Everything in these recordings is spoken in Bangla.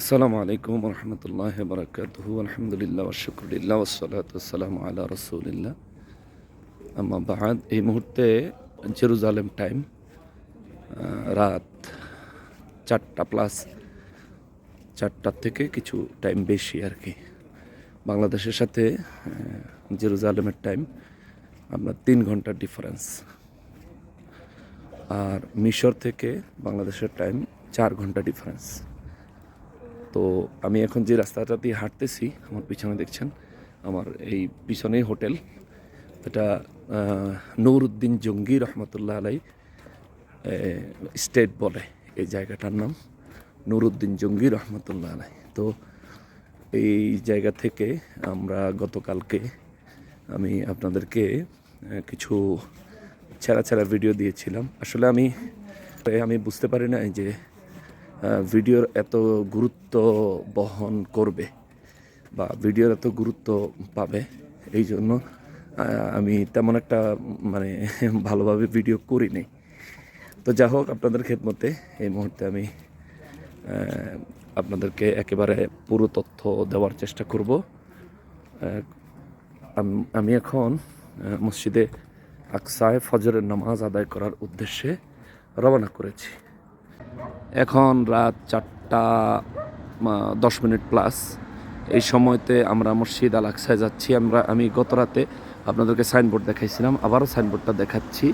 আসসালামু আলাইকুম রহমতুল্লাহ বরকাতহু আলহামদুলিল্লাহ শুক্রুলিল্লাহ ওসলাত আসসালাম আল্লাহ রসুলিল্লাহ। আম্মা বাহাদ এই মুহূর্তে জেরুজালেম টাইম রাত চারটা প্লাস চারটার থেকে কিছু টাইম বেশি আর কি। বাংলাদেশের সাথে জেরুজালেমের টাইম আমরা তিন ঘণ্টার ডিফারেন্স আর মিশর থেকে বাংলাদেশের টাইম চার ঘণ্টা ডিফারেন্স তো আমি এখন যে রাস্তাটা দিয়ে হাঁটতেছি আমার পিছনে দেখছেন আমার এই পিছনেই হোটেল। এটা আহ, নূরউদ্দিন জঙ্গি রহমতুল্লাহ আলাই স্টেট বলে এই জায়গাটার নাম। নুরুদ্দিন জঙ্গি রহমতুল্লাহ আলাই তো এই জায়গা থেকে আমরা গতকালকে আমি আপনাদেরকে কিছু ছেঁড়া ছেঁড়া ভিডিও দিয়েছিলাম। আসলে আমি আমি বুঝতে পারি না যে ভিডিওর এত গুরুত্ব বহন করবে বা ভিডিওর এত গুরুত্ব পাবে, এই জন্য আমি তেমন একটা মানে ভালোভাবে ভিডিও করি নাই তো যা হোক, আপনাদের খেদমতে এই মুহূর্তে আমি আপনাদেরকে একেবারে পুরো তথ্য দেওয়ার চেষ্টা করব। আমি এখন মসজিদে আকসায় ফজরের নামাজ আদায় করার উদ্দেশ্যে রওনা করেছি। এখন রাত চারটা দশ মিনিট প্লাস এই সময়তে আমরা মসজিদ আল আকসায় যাচ্ছি। আমরা, আমি গত রাতে আপনাদেরকে সাইনবোর্ড দেখাইছিলাম, আবারও সাইনবোর্ডটা দেখাচ্ছি।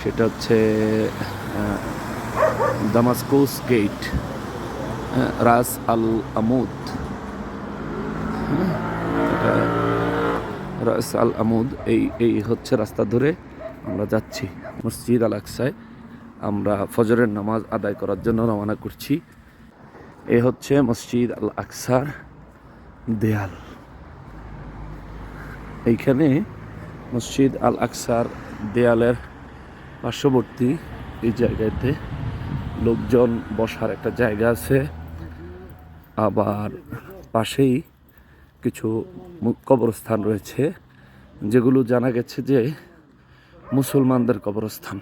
সেটা হচ্ছে দামাস্কুস গেট রাস আল আমুদ রাস আল আমুদ এই এই হচ্ছে রাস্তা ধরে আমরা যাচ্ছি মসজিদ আল আকসায় আমরা ফজরের নামাজ আদায় করার জন্য রওনা করছি। এ হচ্ছে মসজিদ আল আকসার দেয়াল। এইখানে মসজিদ আল আকসার দেয়ালের পার্শ্ববর্তী এই জায়গাতে লোকজন বসার একটা জায়গা আছে। আবার পাশেই কিছু কবরস্থান রয়েছে, যেগুলো জানা গেছে যে মুসলমানদের কবরস্থান।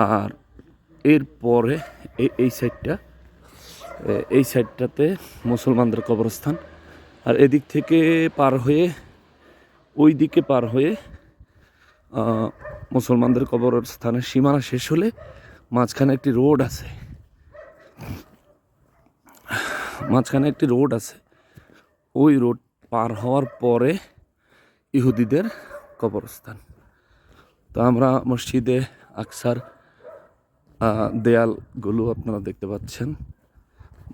আর এরপরে এই এই সাইডটা এই সাইডটাতে মুসলমানদের কবরস্থান। আর এদিক থেকে পার হয়ে, ওই দিকে পার হয়ে মুসলমানদের কবরস্থানের সীমানা শেষ হলে মাঝখানে একটি রোড আছে। মাঝখানে একটি রোড আছে। ওই রোড পার হওয়ার পরে ইহুদিদের কবরস্থান। তো আমরা মসজিদে আকসার দেয়ালগুলো আপনারা দেখতে পাচ্ছেন।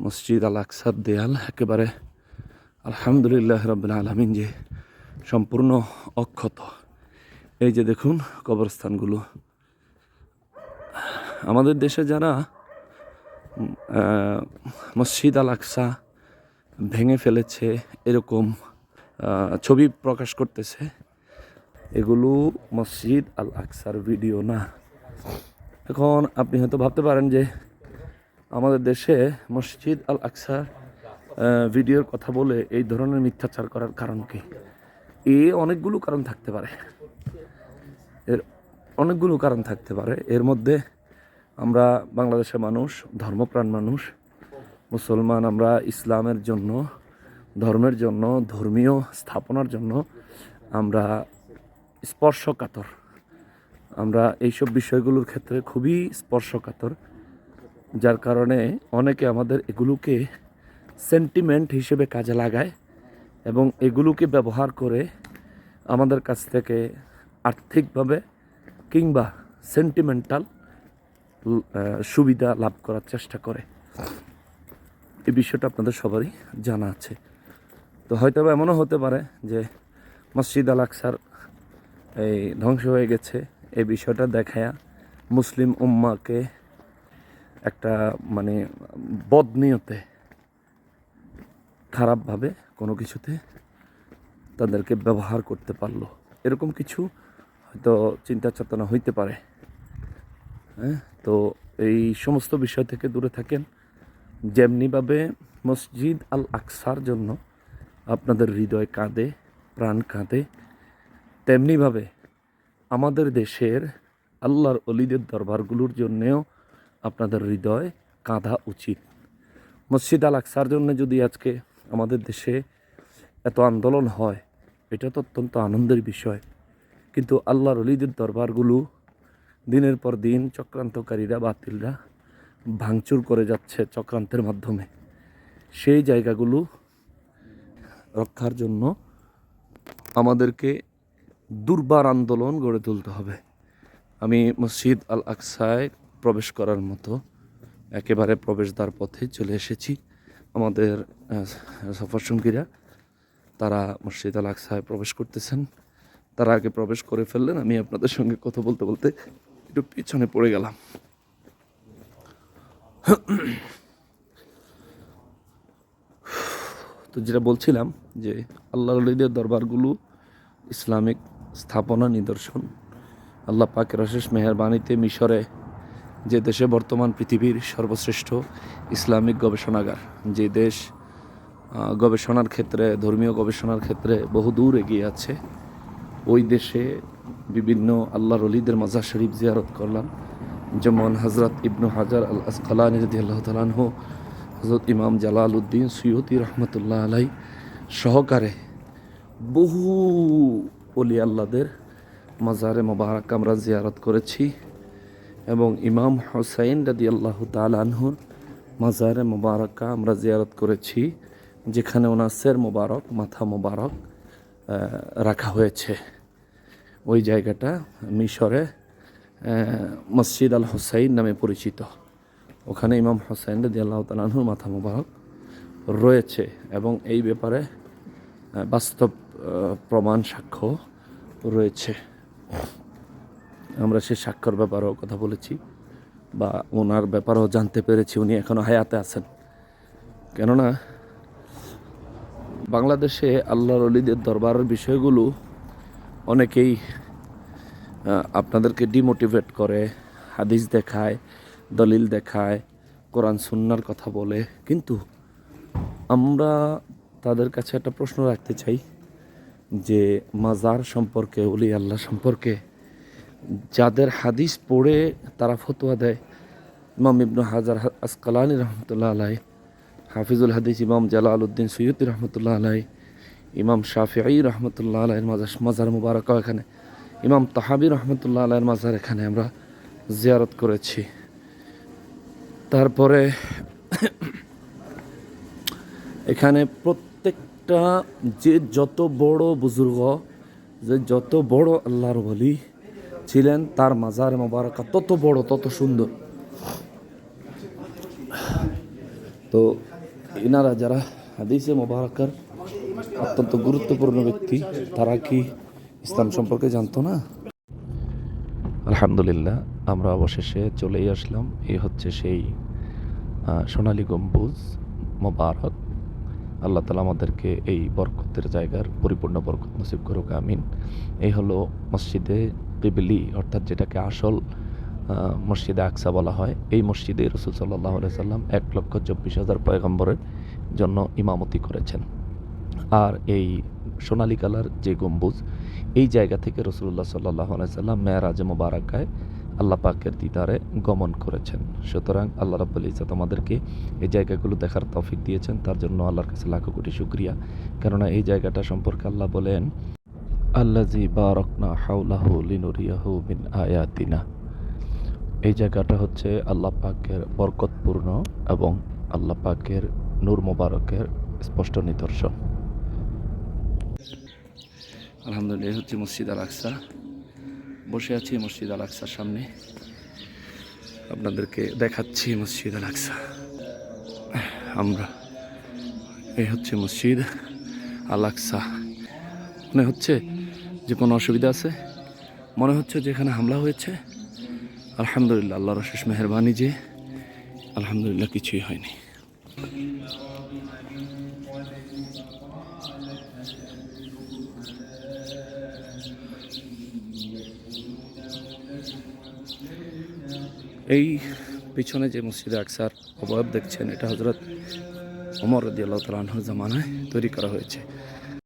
মসজিদ আল আকসার দেয়াল, একেবারে আলহামদুলিল্লাহ রবিন আলমিন যে সম্পূর্ণ অক্ষত। এই যে দেখুন কবরস্থানগুলো আমাদের দেশে যারা মসজিদ আল আকসা ভেঙে ফেলেছে, এরকম ছবি প্রকাশ করতেছে, এগুলো মসজিদ আল আকসার ভিডিও না। এখন আপনি হয়তো ভাবতে পারেন যে আমাদের দেশে মসজিদ আল আকসার ভিডিওর কথা বলে এই ধরনের মিথ্যাচার করার কারণ কি? এ অনেকগুলো কারণ থাকতে পারে। এর অনেকগুলো কারণ থাকতে পারে। এর মধ্যে আমরা বাংলাদেশের মানুষ, ধর্মপ্রাণ মানুষ, মুসলমান আমরা ইসলামের জন্য, ধর্মের জন্য, ধর্মীয় স্থাপনার জন্য আমরা স্পর্শকাতর। আমরা এইসব বিষয়গুলোর ক্ষেত্রে খুবই স্পর্শকাতর, যার কারণে অনেকে আমাদের এগুলোকে সেন্টিমেন্ট হিসেবে কাজে লাগায় এবং এগুলোকে ব্যবহার করে আমাদের কাছ থেকে আর্থিকভাবে কিংবা সেন্টিমেন্টাল সুবিধা লাভ করার চেষ্টা করে। এই বিষয়টা আপনাদের সবারই জানা আছে। তো হয়তো এমনও হতে পারে যে মসজিদ আল আকসার এই ধ্বংস হয়ে গেছে। এই বিষয়টা দেখায়া মুসলিম উম্মাকে একটা মানে বদনিয়তে খারাপভাবে কোনো কিছুতে তাদেরকে ব্যবহার করতে পারল। এরকম কিছু হয়তো চিন্তা চেতনা হইতে পারে। হ্যাঁ তো এই সমস্ত বিষয় থেকে দূরে থাকেন। যেমনিভাবে মসজিদ আল আকসার জন্য আপনাদের হৃদয় কাঁদে, প্রাণ কাঁদে, তেমনিভাবে আমাদের দেশের আল্লাহর অলিদের দরবারগুলোর জন্যেও আপনাদের হৃদয় কাঁধা উচিত। মসজিদ আল আকসার জন্য যদি আজকে আমাদের দেশে এত আন্দোলন হয়, এটা তো অত্যন্ত আনন্দের বিষয়। কিন্তু আল্লাহর অলিদের দরবারগুলো দিনের পর দিন চক্রান্তকারীরা, বাতিলরা ভাঙচুর করে যাচ্ছে চক্রান্তের মাধ্যমে। সেই জায়গাগুলো রক্ষার জন্য আমাদেরকে দুর্বার আন্দোলন গড়ে তুলতে হবে। আমি মসজিদ আল আকসায় প্রবেশ করার মতো একেবারে প্রবেশদ্বার পথে চলে এসেছি। আমাদের সফর সঙ্গীরা, তারা মসজিদ আল আকসায় প্রবেশ করতেছেন। তারা আগে প্রবেশ করে ফেললেন। আমি আপনাদের সঙ্গে কথা বলতে বলতে একটু পিছনে পড়ে গেলাম। তো যেটা বলছিলাম যে আল্লাহ দরবারগুলো ইসলামিক স্থাপনা, নিদর্শন। আল্লাহ পাকের অশেষ মেহরবানিতে মিশরে যে দেশে বর্তমান পৃথিবীর সর্বশ্রেষ্ঠ ইসলামিক গবেষণাগার, যে দেশ গবেষণার ক্ষেত্রে, ধর্মীয় গবেষণার ক্ষেত্রে বহু দূর এগিয়ে আছে, ওই দেশে বিভিন্ন আল্লাহ রলিদের মাজার শরীফ জিয়ারত করলাম। যেমন হজরত ইবনু হাজার আল আসকালানি আল্লাহ তালানহ হজরত ইমাম জালাল উদ্দিন সৈয়দি রহমতুল্লাহ আলাই সহকারে বহু অলি আল্লাদের মাজারে মোবারক আমরা জিয়ারত করেছি এবং ইমাম হোসাইন রাদি আল্লাহ তালানহুর মাজারে মোবারকা আমরা জিয়ারত করেছি, যেখানে ওনার সের মোবারক, মাথা মোবারক রাখা হয়েছে। ওই জায়গাটা মিশরে মসজিদ আল হোসাইন নামে পরিচিত। ওখানে ইমাম হোসাইন রাদি আল্লাহ তালানহুর মাথা মোবারক রয়েছে এবং এই ব্যাপারে বাস্তব প্রমাণ সাক্ষ্য রয়েছে। আমরা সে সাক্ষর ব্যাপারেও কথা বলেছি বা ওনার ব্যাপারেও জানতে পেরেছি, উনি এখনও হায়াতে আছেন। কেননা বাংলাদেশে আল্লাহর অলিদের দরবারের বিষয়গুলো অনেকেই আপনাদেরকে ডিমোটিভেট করে, হাদিস দেখায়, দলিল দেখায়, কোরআন, সুন্নার কথা বলে। কিন্তু আমরা তাদের কাছে একটা প্রশ্ন রাখতে চাই। যে মাজার সম্পর্কে উলি আল্লাহ সম্পর্কে যাদের হাদিস পড়ে তারা ফতোয়া দেয়। ইমাম ইবনু হাজার আসকালানি রহমতুল্লাহ আলাই হাফিজুল হাদিস ইমাম জালাল উদ্দিন সৈয়দ রহমতুল্লাহ আলাই ইমাম শাফিঈ রহমতুল্লাহ আলাইয়ের মাজার মাজার মুবারক এখানে, ইমাম তাহাবি রহমতুল্লাহ আলাইয়ের মাজার এখানে আমরা জিয়ারত করেছি। তারপরে এখানে প্রত্যেকটা যে যত বড় বুজুর্গ, যে যত বড় আল্লাহর বলি ছিলেন, তার মাজার মোবারকা তত বড়, তত সুন্দর। তো এনারা যারা হাদিসে মোবারকার অত্যন্ত গুরুত্বপূর্ণ ব্যক্তি, তারা কি ইসলাম সম্পর্কে জানতো না? আলহামদুলিল্লাহ, আমরা অবশেষে চলেই আসলাম। এই হচ্ছে সেই সোনালী গম্বুজ মোবারক আল্লাহ তালা আমাদেরকে এই বরকতের জায়গার পরিপূর্ণ বরকত নসিব করুক, আমিন। এই হলো মসজিদে পিবিলি অর্থাৎ যেটাকে আসল মসজিদে আকসা বলা হয়। এই মসজিদে রসুল সাল্লাহ সাল্লাম এক লক্ষ চব্বিশ হাজার পয়গম্বরের জন্য ইমামতি করেছেন। আর এই সোনালী কালার যে গম্বুজ, এই জায়গা থেকে রসুল্লাহ সাল্লাহ সাল্লাম মেয়ারাজ মোবারকায় আল্লাহ পাকের দিদারে গমন করেছেন। সুতরাং আল্লাহ রাব্বুল ইজ্জত আমাদেরকে এই জায়গাগুলো দেখার তফিক দিয়েছেন। তার জন্য আল্লাহর কাছে লাখো কোটি শুক্রিয়া। কেননা এই জায়গাটা সম্পর্কে আল্লাহ বলেন আল্লাজি বারকনা হাউলাহু লিনুরিয়াহু মিন আয়াতিনা। এই জায়গাটা হচ্ছে আল্লাহ পাকের বরকতপূর্ণ এবং আল্লাহ পাকের নূর মোবারকের স্পষ্ট নিদর্শন। আলহামদুলিল্লাহ, হচ্ছে মসজিদ আল আকসা। বসে আছি মসজিদ আল আকসার সামনে। আপনাদেরকে দেখাচ্ছি মসজিদ আল আকসা আমরা এই হচ্ছে মসজিদ আল আকসা মনে হচ্ছে যে কোনো অসুবিধা আছে? মনে হচ্ছে যে এখানে হামলা হয়েছে? আলহামদুলিল্লাহ, আল্লাহর অশেষ মেহরবানি যে, আলহামদুলিল্লাহ কিছুই হয়নি। এই পিছনে যে মসজিদে আকসার অবয়ব দেখছেন, এটা হজরত অমর রদি আল্লাহ তালাহর জামানায় তৈরি করা হয়েছে।